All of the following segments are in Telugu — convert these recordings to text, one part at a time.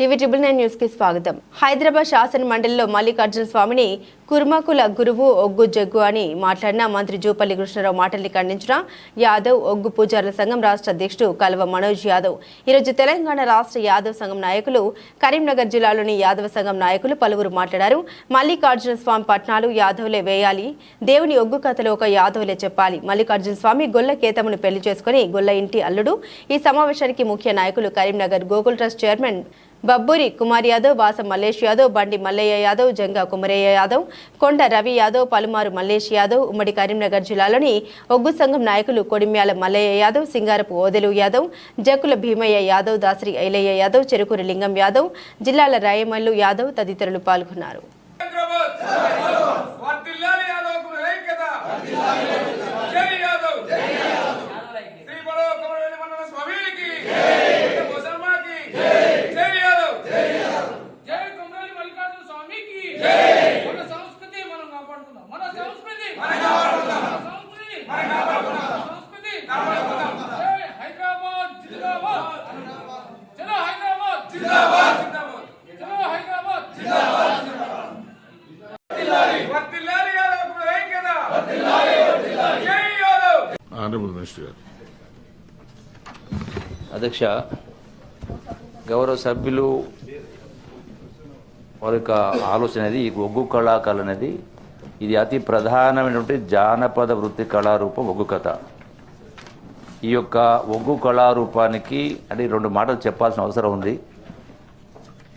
టీవీ ట్రిబుల్ నైన్ న్యూస్కి స్వాగతం. హైదరాబాద్ శాసన మండలిలో మల్లికార్జున స్వామిని కుర్మకుల గురువు ఒగ్గు జగ్గు అని మాట్లాడిన మంత్రి జూపల్లి కృష్ణారావు మాటల్ని ఖండించిన యాదవ్ ఒగ్గు పూజారుల సంఘం రాష్ట్ర అధ్యక్షుడు కల్వ మనోజ్ యాదవ్. ఈరోజు తెలంగాణ రాష్ట్ర యాదవ్ సంఘం నాయకులు కరీంనగర్ జిల్లాలోని యాదవ సంఘం నాయకులు పలువురు మాట్లాడారు. మల్లికార్జున స్వామి పట్నాలు యాదవ్లే వేయాలి దేవుని ఒగ్గు కథలో ఒక యాదవ్లే చెప్పాలి. మల్లికార్జున స్వామి గొల్ల కేతమును పెళ్ళి చేసుకుని గొల్ల ఇంటి అల్లుడు. ఈ సమావేశానికి ముఖ్య నాయకులు కరీంనగర్ గోకుల్ ట్రస్ట్ చైర్మన్ బబ్బూరి కుమార్ యాదవ్ వాస మల్లేష్ యాదవ్ బండి మల్లయ్య యాదవ్ జంగా కుమరయ్య యాదవ్ కొండ రవి యాదవ్ పలుమారు మల్లేష్ యాదవ్ ఉమ్మడి కరీంనగర్ జిల్లాలోని ఒగ్గు సంఘం నాయకులు కొడిమ్యాల మల్లయ్య యాదవ్ సింగారపు ఓదెలు యాదవ్ జక్కుల భీమయ్య యాదవ్ దాసరి ఐలయ్య యాదవ్ చెరుకూరి లింగం యాదవ్ జిల్లాల రాయమల్లు యాదవ్ తదితరులు పాల్గొన్నారు. మినిస్టర్ గారు. అధ్యక్ష గౌరవ సభ్యులు వారి యొక్క ఆలోచన అనేది ఈ ఒగ్గు కళాకళ అనేది ఇది అతి ప్రధానమైనటువంటి జానపద వృత్తి కళారూపం ఒగ్గు కథ. ఈ యొక్క ఒగ్గు కళారూపానికి అంటే రెండు మాటలు చెప్పాల్సిన అవసరం ఉంది.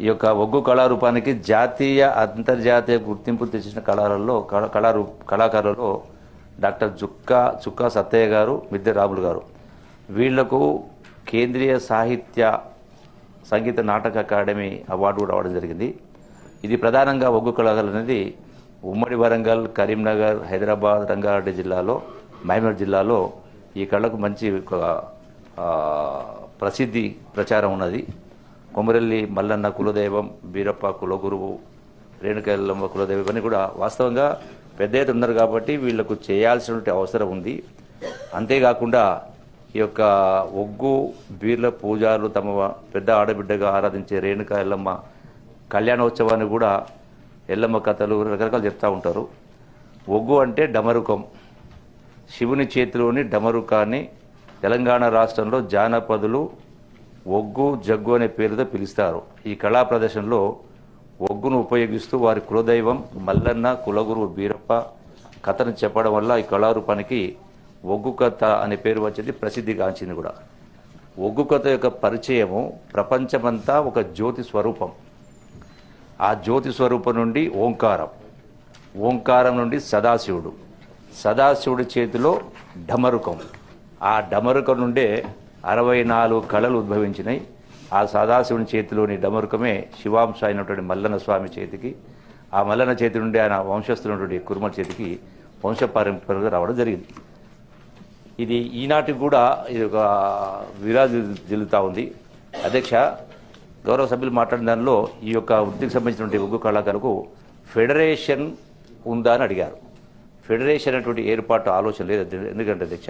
ఈ యొక్క ఒగ్గు కళారూపానికి జాతీయ అంతర్జాతీయ గుర్తింపు తెచ్చిన కళాలలో కళ కళారూ కళాకారులలో డాక్టర్ జుక్కా చుక్కా సత్తయ్య గారు మిద్దె రాములు గారు. వీళ్ళకు కేంద్రీయ సాహిత్య సంగీత నాటక అకాడమీ అవార్డు కూడా రావడం జరిగింది. ఇది ప్రధానంగా ఒగ్గు కళాకారులు అనేది ఉమ్మడి వరంగల్ కరీంనగర్ హైదరాబాద్ రంగారెడ్డి జిల్లాలో మహమూద్ జిల్లాలో ఈ కళకు మంచి ఒక, ప్రసిద్ధి ప్రచారం ఉన్నది. కొమరెల్లి మల్లన్న కులదైవం బీరప్ప కులగురువు రేణుకెల్లమ్మ కులదైవం ఇవన్నీ కూడా వాస్తవంగా పెద్ద ఎత్తున ఉన్నారు కాబట్టి వీళ్ళకు చేయాల్సినటువంటి అవసరం ఉంది. అంతేకాకుండా ఈ యొక్క ఒగ్గు బీర్ల పూజారులు తమ పెద్ద ఆడబిడ్డగా ఆరాధించే రేణుక ఎల్లమ్మ కళ్యాణోత్సవాన్ని కూడా ఎల్లమ్మ కథలు రకరకాలు చెప్తూ ఉంటారు. ఒగ్గు అంటే డమరుకం. శివుని చేతిలోని డమరుకాన్ని తెలంగాణ రాష్ట్రంలో జానపదులు ఒగ్గు జగ్గు అనే పేరుతో పిలుస్తారు. ఈ కళా ప్రదర్శనలో ఒగ్గును ఉపయోగిస్తూ వారి కులదైవం మల్లన్న కులగురు తప్ప కథను చెప్పడం వల్ల ఈ కళారూపానికి ఒగ్గు కథ అనే పేరు వచ్చేది ప్రసిద్ధిగాంచింది కూడా. ఒగ్గు కథ యొక్క పరిచయము ప్రపంచమంతా ఒక జ్యోతి స్వరూపం. ఆ జ్యోతి స్వరూపం నుండి ఓంకారం. ఓంకారం నుండి సదాశివుడు. సదాశివుడి చేతిలో డమరుకం. ఆ డమరుకం నుండే అరవై నాలుగు కళలు ఉద్భవించినాయి ఆ సదాశివుని చేతిలోని డమరుకమే శివాంశ అయినటువంటి మల్లన్న స్వామి చేతికి ఆ మల్లన్న చేతి నుండి ఆయన వంశస్థులైనటువంటి కురుమల చేతికి వంశపారంపర్యంగా రావడం జరిగింది. ఇది ఈనాటికి కూడా ఇది ఒక విరాజు జల్లుతూ ఉంది. అధ్యక్ష గౌరవ సభ్యులు మాట్లాడిన దానిలో ఈ యొక్క వృత్తికి సంబంధించినటువంటి ఒగ్గు కళాకారులకు ఫెడరేషన్ ఉందా అని అడిగారు. ఫెడరేషన్ అనేటువంటి ఏర్పాటు ఆలోచన లేదు. ఎందుకంటే అధ్యక్ష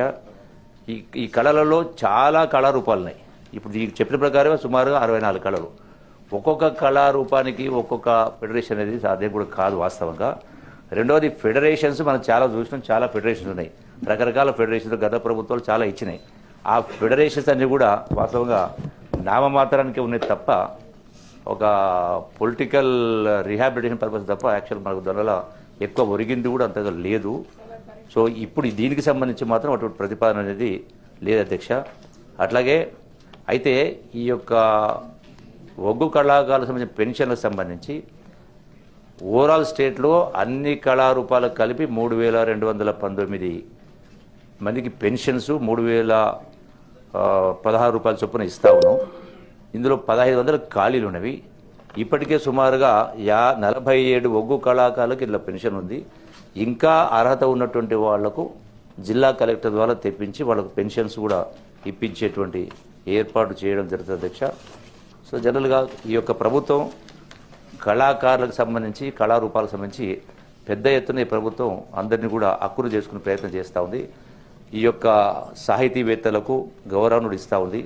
ఈ ఈ కళలలో చాలా కళారూపాలు ఉన్నాయి ఇప్పుడు ఈ చెప్పిన ప్రకారమే సుమారుగా అరవై నాలుగు కళలు. ఒక్కొక్క కళారూపానికి ఒక్కొక్క ఫెడరేషన్ అనేది సాధ్యం కూడా కాదు వాస్తవంగా. రెండవది ఫెడరేషన్స్ మనం చాలా చూసినాం చాలా ఫెడరేషన్స్ ఉన్నాయి. రకరకాల ఫెడరేషన్స్ గత ప్రభుత్వాలు చాలా ఇచ్చినాయి. ఆ ఫెడరేషన్స్ అన్నీ కూడా వాస్తవంగా నామమాత్రానికి ఉన్నాయి తప్ప ఒక పొలిటికల్ రిహాబిలిటేషన్ పర్పస్ తప్ప యాక్చువల్ మనకు దానివల్ల ఎక్కువ ఒరిగింది కూడా అంతగా లేదు. సో ఇప్పుడు దీనికి సంబంధించి మాత్రం అటువంటి ప్రతిపాదన అనేది లేదు అధ్యక్ష. అట్లాగే అయితే ఈ యొక్క ఒగ్గు కళాకారులకు సంబంధించిన పెన్షన్లకు సంబంధించి ఓవరాల్ స్టేట్లో అన్ని కళారూపాలకు కలిపి మూడు వేల రెండు వందల పంతొమ్మిది మందికి పెన్షన్స్ మూడు వేల పదహారు రూపాయల చొప్పున ఇస్తా ఉన్నాం. ఇందులో పదహైదు వందల ఖాళీలు ఉన్నవి. ఇప్పటికే సుమారుగా యా నలభై ఏడు ఒగ్గు కళాకారులకు ఇట్లా పెన్షన్ ఉంది. ఇంకా అర్హత ఉన్నటువంటి వాళ్ళకు జిల్లా కలెక్టర్ ద్వారా తెప్పించి వాళ్ళకు పెన్షన్స్ కూడా ఇప్పించేటువంటి ఏర్పాటు చేయడం జరుగుతుంది అధ్యక్ష. సో జనరల్గా ఈ యొక్క ప్రభుత్వం కళాకారులకు సంబంధించి కళారూపాలకు సంబంధించి పెద్ద ఎత్తున ఈ ప్రభుత్వం అందరినీ కూడా అక్కురు చేసుకునే ప్రయత్నం చేస్తూ ఉంది. ఈ యొక్క సాహితీవేత్తలకు గౌరవనుడు ఇస్తూ ఉంది.